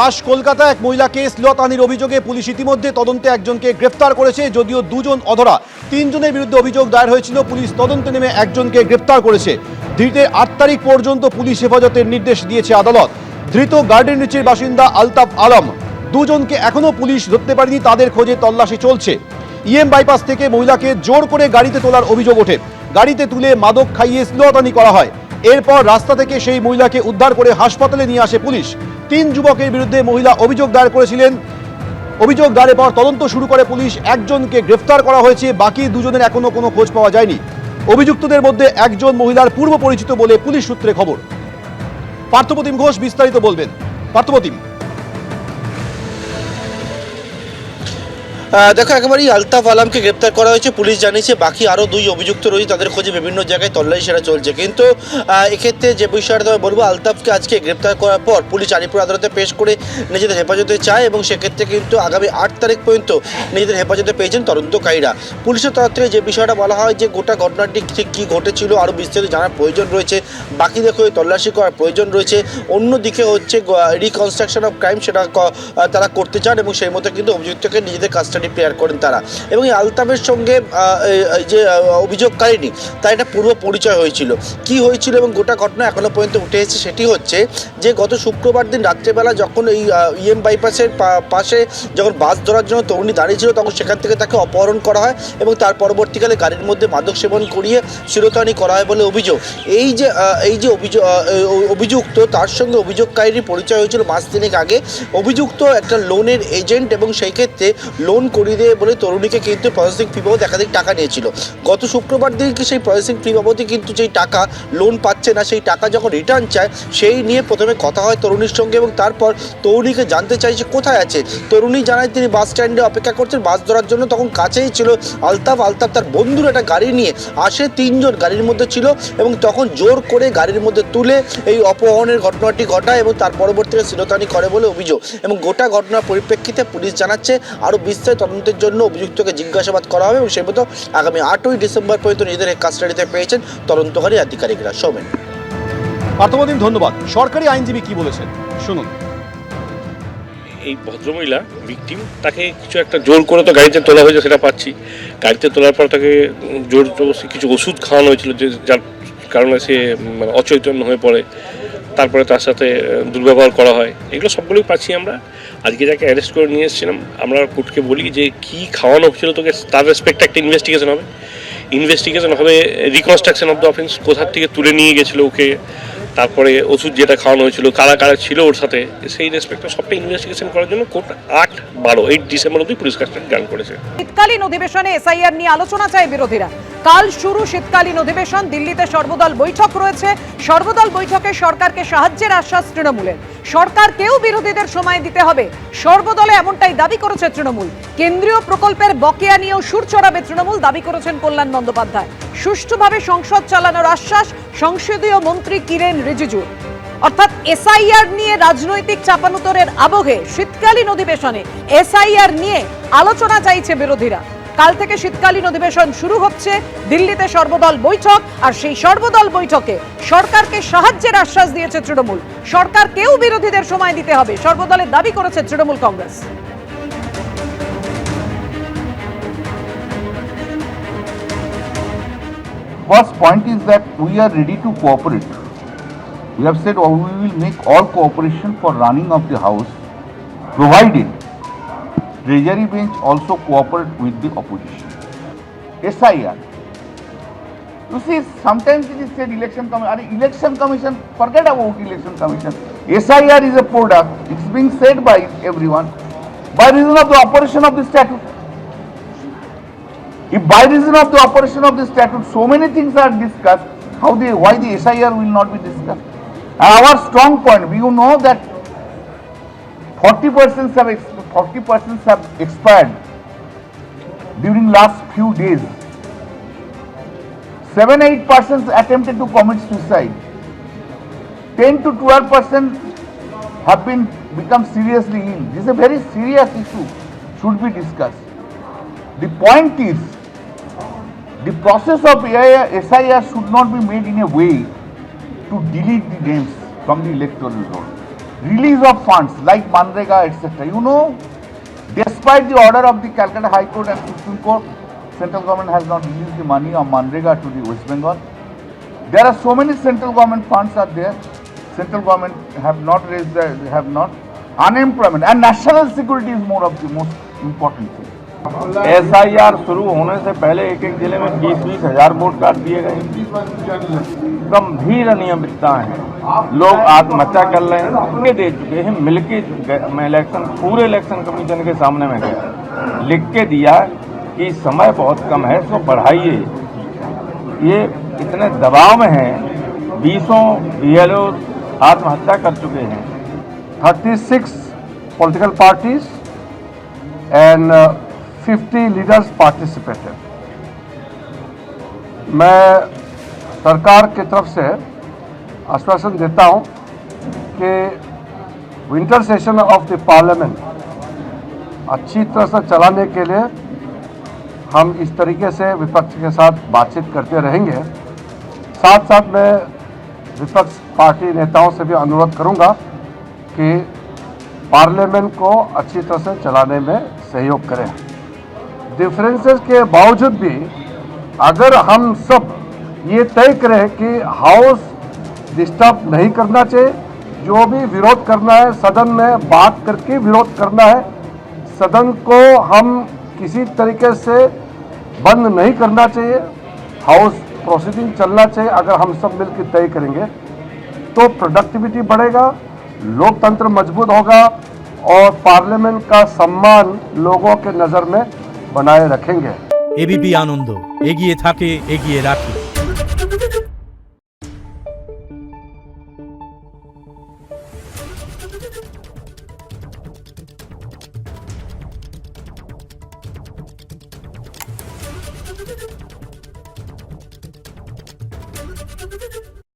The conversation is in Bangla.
খাস কলকাতা এক মহিলাকে শ্লীলতাহানির অভিযোগে পুলিশ ইতিমধ্যে তদন্তে একজনকে গ্রেফতার করেছে, যদিও দুজন অধরা। তিনজনের বিরুদ্ধে অভিযোগ দায়ের হয়েছিল, পুলিশ তদন্তে নেমে একজনকে গ্রেফতার করেছে। ধৃতের আট তারিখ পর্যন্ত পুলিশ হেফাজতের নির্দেশ দিয়েছে আদালত। ধৃত গার্ডেন রিচের বাসিন্দা আলতাফ আলম, দুজনকে এখনও পুলিশ ধরতে পারেনি, তাদের খোঁজে তল্লাশি চলছে। ইএম বাইপাস থেকে মহিলাকে জোর করে গাড়িতে তোলার অভিযোগ ওঠে। গাড়িতে তুলে মাদক খাইয়ে শ্লীলতাহানি করা হয়। এরপর রাস্তা থেকে সেই মহিলাকে উদ্ধার করে হাসপাতালে নিয়ে আসে পুলিশ। তিন যুবকের বিরুদ্ধে মহিলা অভিযোগ দায়ের করেছিলেন। অভিযোগ দায়ের পর তদন্ত শুরু করে পুলিশ। একজনকে গ্রেফতার করা হয়েছে, বাকি দুজনের এখনও কোনো খোঁজ পাওয়া যায়নি। অভিযুক্তদের মধ্যে একজন মহিলার পূর্ব পরিচিত বলে পুলিশ সূত্রে খবর। পার্থপ্রতিম ঘোষ বিস্তারিত বলবেন। পার্থপ্রতিম দেখো, একেবারেই আলতাফ আলামকে গ্রেপ্তার করা হয়েছে। পুলিশ জানিয়েছে, বাকি আরও দুই অভিযুক্ত রয়েছে, তাদের খোঁজে বিভিন্ন জায়গায় তল্লাশি সেটা চলছে। কিন্তু এক্ষেত্রে যে বিষয়টা তবে বলব, আলতাফকে আজকে গ্রেপ্তার করার পর পুলিশ আলিপুর আদালতে পেশ করে নিজেদের হেফাজতে চায় এবং সেক্ষেত্রে কিন্তু আগামী আট তারিখ পর্যন্ত নিজেদের হেফাজতে পেয়েছেন তদন্তকারীরা। পুলিশের তরফ থেকে যে বিষয়টা বলা হয় যে গোটা ঘটনাটি ঠিক কী ঘটেছিল, আরও বিস্তারিত জানার প্রয়োজন রয়েছে। বাকি দেখো তল্লাশি করার প্রয়োজন রয়েছে। অন্যদিকে হচ্ছে রিকনস্ট্রাকশন অফ ক্রাইম সেটা তারা করতে চান এবং সেই মতো কিন্তু অভিযুক্তকে নিজেদের কাস্টাডি প্লেয়ার করেন তারা। এবং এই আলতাফের সঙ্গে যে অভিযোগকারিনী তার একটা পূর্ব পরিচয় হয়েছিল। কি হয়েছিল এবং গোটা ঘটনা এখনও পর্যন্ত উঠে এসেছে সেটি হচ্ছে যে, গত শুক্রবার দিন রাত্রেবেলা যখন এই ইএম বাইপাসের পা- পাশে যখন বাস ধরার জন্য তরুণী দাঁড়িয়েছিল, তখন সেখান থেকে তাকে অপহরণ করা হয় এবং তার পরবর্তীকালে গাড়ির মধ্যে মাদক সেবন করিয়ে শিরোতানি করা হয় বলে অভিযোগ। এই যে এই যে অভিযোগ অভিযুক্ত, তার সঙ্গে অভিযোগকারীর পরিচয় হয়েছিল মাস তিনেক আগে। অভিযুক্ত একটা লোনের এজেন্ট এবং সেই ক্ষেত্রে লোন করিয়ে দেবে বলে তরুণীকে কিন্তু প্রসেসিং ফি বাবদ একাধিক টাকা নিয়েছিল। গত শুক্রবার দিনকে সেই প্রসেসিং ফি বাবদে কিন্তু যেই টাকা লোন পাচ্ছে না, সেই টাকা যখন রিটার্ন চায়, সেই নিয়ে প্রথমে কথা হয় তরুণীর সঙ্গে এবং তারপর তরুণীকে জানতে চাইছে কোথায় আছে। তরুণী জানায় তিনি বাস স্ট্যান্ডে অপেক্ষা করছেন। বাস ধরার জন্য তখন কাছেই ছিল আলতাফ। আলতাফ তার বন্ধুর একটা গাড়ি নিয়ে আসে। তিনজন গাড়ির মধ্যে ছিল এবং তখন জোর করে গাড়ির মধ্যে তুলে এই অপহরণের ঘটনাটি ঘটায় এবং তার পরবর্তীতে শিরোতানি করে বলে অভিযোগ। এবং গোটা ঘটনার পরিপ্রেক্ষিতে পুলিশ জানাচ্ছে, আরও বিস্তারিত তদন্তের জন্য অভিযুক্তকে জিজ্ঞাসাবাদ করা হবে এবং সেই মতো আগামী আটই ডিসেম্বর পর্যন্ত নিজেদের কাস্টাডিতে পেয়েছেন তদন্তকারী আধিকারিকরা। সৌমেন। পার্থপ্রতিম ধন্যবাদ। সরকারি আইনজীবী কি বলেছেন? শুনুন। এই ভদ্রমহিলা ভিকটিম তাকে কিছু একটা জোর করে তো গাড়িতে তোলা হয়েছে সেটা পাচ্ছি। গাড়িতে তোলার পর তাকে জোর জবরদস্তি কিছু ওষুধ খাওয়ানো হয়েছিল যে যার কারণে সে মানে অচৈতন্য হয়ে পড়ে। তারপরে তার সাথে দুর্ব্যবহার করা হয়। এগুলো সবগুলোই পাচ্ছি আমরা। আজকে যাকে অ্যারেস্ট করে নিয়ে এসেছিলাম, আমরা কোর্টকে বলি যে, কি খাওয়ানো হচ্ছিল তোকে? তার রেসপেক্টে একটা ইনভেস্টিগেশন হবে। ইনভেস্টিগেশন হবে রিকনস্ট্রাকশন অফ দ্য অফেন্স কোথার থেকে তুলে নিয়ে গেছিল ওকে? তারপরে ওষুধ যেটা খাওয়ানো হয়েছিল, কারা কারা ছিল ওর সাথে, সেই রেসপেক্টে সবটা ইনভেস্টিগেশন করার জন্য কোর্ট আট বারো এইট ডিসেম্বর অব্দি পুলিশ কাস্টাডি গ্রান্ট করেছে। শীতকালীন অধিবেশনে এসআইআর নিয়ে আলোচনা চায় বিরোধীরা। কাল শুরু শীতকালীন অধিবেশন, দিল্লিতে সর্বদল বৈঠক রয়েছে। সর্বদল বৈঠকে সরকারকে সাহায্যের আশ্বাস তৃণমূলের। সরকারকেও বিরোধীদের সময় দিতে হবে। সর্বদলে এমনটাই দাবি করেছে তৃণমূল। কেন্দ্রীয় প্রকল্পের বকেয়া নিয়েও সুর চড়াবে তৃণমূল, দাবি করেছেন কল্যাণ বন্দ্যোপাধ্যায়। সুষ্ঠুভাবে সংসদ চালানোর আশ্বাস সংসদীয় মন্ত্রী কিরেন রিজিজু। অর্থাৎ এসআইআর নিয়ে রাজনৈতিক চাপানুতরের আবহে শীতকালীন অধিবেশনে এসআইআর নিয়ে আলোচনা চাইছে বিরোধীরা। কাল থেকে শীতকালীন অধিবেশন শুরু হচ্ছে, দিল্লিতে সর্বদল বৈঠক আর সেই সর্বদল বৈঠকে সরকারকে সাহায্যের আশ্বাস দিয়েছে তৃণমূল। সরকারকেও বিরোধীদের সময় দিতে হবে, সর্বদলের দাবি করেছে Trinamool Congress. First point is that we are ready to cooperate. We have said oh, we will make all cooperation for running of the house, provided Treasury bench also cooperate with the opposition. SIR. You see, sometimes it is said election commission, election commission, forget about election commission. SIR is a product, it's being said by everyone, by reason of the operation of the statute. If by reason of the operation of the statute, so many things are discussed, how the, why the SIR will not be discussed? And our strong point, we know that forty persons have, ex- forty persons have expired during last few days. Seven, eight persons attempted to commit suicide. Ten to twelve percent have been, become seriously ill. This is a very serious issue, should be discussed. The point is, the process of SIR should not be made in a way to delete the names from the electoral roll. release of funds like Manrega, etc. You know, despite the order of the Calcutta High Court and Supreme Court, central government has not released the money of Manrega to the West Bengal. There are so many central government funds are there. Central government have not raised the, have not. Unemployment and national security is more of the most important thing. S I R शुरू होने से पहले एक एक ज़िले में बीस बीस हज़ार वोट काट दिए गए। गंभीर अनियमितता है। लोग आत्महत्या कर रहे हैं। दे चुके हैं। मिलके मैं इलेक्शन पूरे इलेक्शन कमीशन के सामने में गया लिख के दिया कि समय बहुत कम है इसको बढ़ाइए। ये इतने दबाव में हैं। बीसों बी आत्महत्या कर चुके हैं। 36 political parties and uh, 50 leaders participated. मैं सरकार की तरफ़ से आश्वासन देता हूँ कि winter session of the parliament अच्छी तरह से चलाने के लिए हम इस तरीके से विपक्ष के साथ बातचीत करते रहेंगे साथ साथ मैं विपक्ष पार्टी नेताओं से भी अनुरोध करूँगा कि पार्लियामेंट को अच्छी तरह से चलाने में सहयोग करें डिफरेंसेस के बावजूद भी, अगर हम सब ये तय करें कि हाउस डिस्टर्ब नहीं करना चाहिए, जो भी विरोध करना है, सदन में बात करके विरोध करना है, सदन को हम किसी तरीके से बंद नहीं करना चाहिए हाउस प्रोसीडिंग चलना चाहिए, अगर हम सब मिलकर तय करेंगे तो प्रोडक्टिविटी बढ़ेगा, लोकतंत्र मज़बूत होगा, और पार्लियामेंट का सम्मान लोगों के नज़र में बनाए रखेंगे এবিপি আনন্দ এগিয়ে থাকে এগিয়ে রাখে